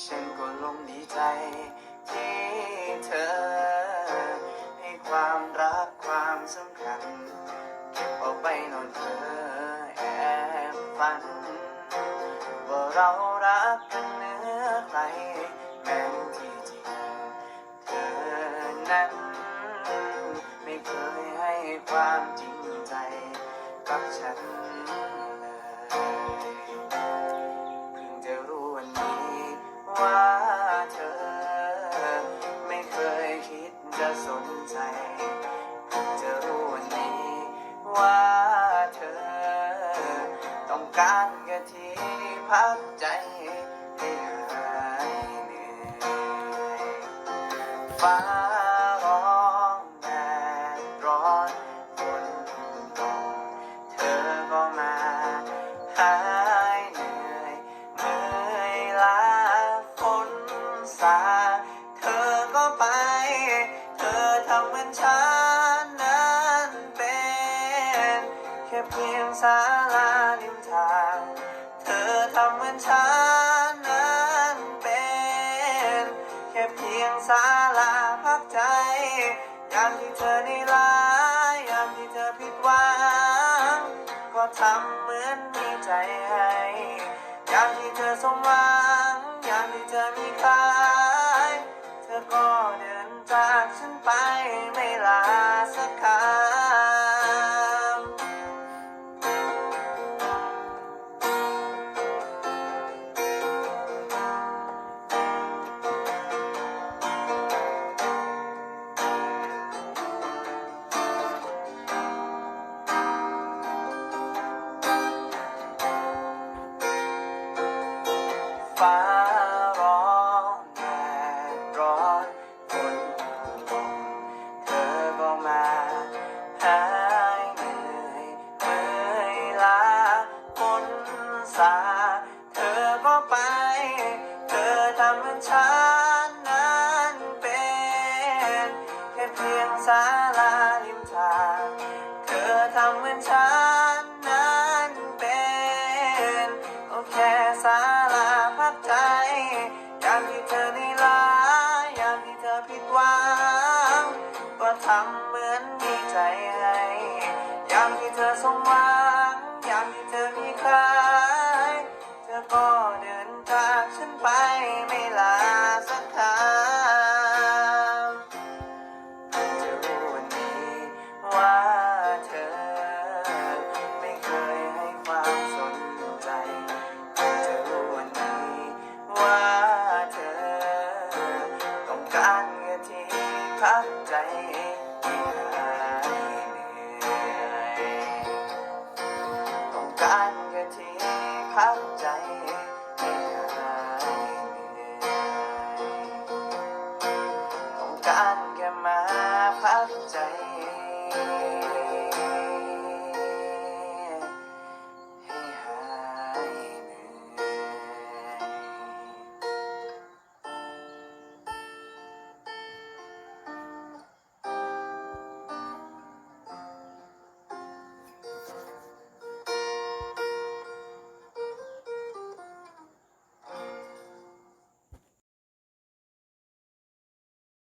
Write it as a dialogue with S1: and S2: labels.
S1: ฉันก็ลงดีใจที่เธอ ให้ความรักความสำคัญเก็บเอาไปนอนเธอแอบฝัน ว่าเรารักกันเนื้อใครแม้ที่จริงเธอนั้น ไม่เคยให้ความจริงใจกับฉัน ต้องการแค่ที่พักใจให้หายเหนื่อยฟ้า เพียงศาลาริมทาง เธอทำเหมือนฉันนั้นเป็น แค่เพียงศาลาพักใจ ยามที่เธอได้ร้ายยามที่เธอผิดหวัง ก็ทำเหมือนมีใจให้ ยามที่เธอสมหวัง ยามที่เธอมี เพียงศาลาลิมทางเธอทำเหมือนฉันนั้นเป็นโอเค่ศาลาพักใจยามที่เธอได้ลายามที่เธอผิดหวังก็ทำเหมือนมีใจให้ยามที่เธอสมหวังยามที่เธอมีใครเธอก็เดินจากฉันไป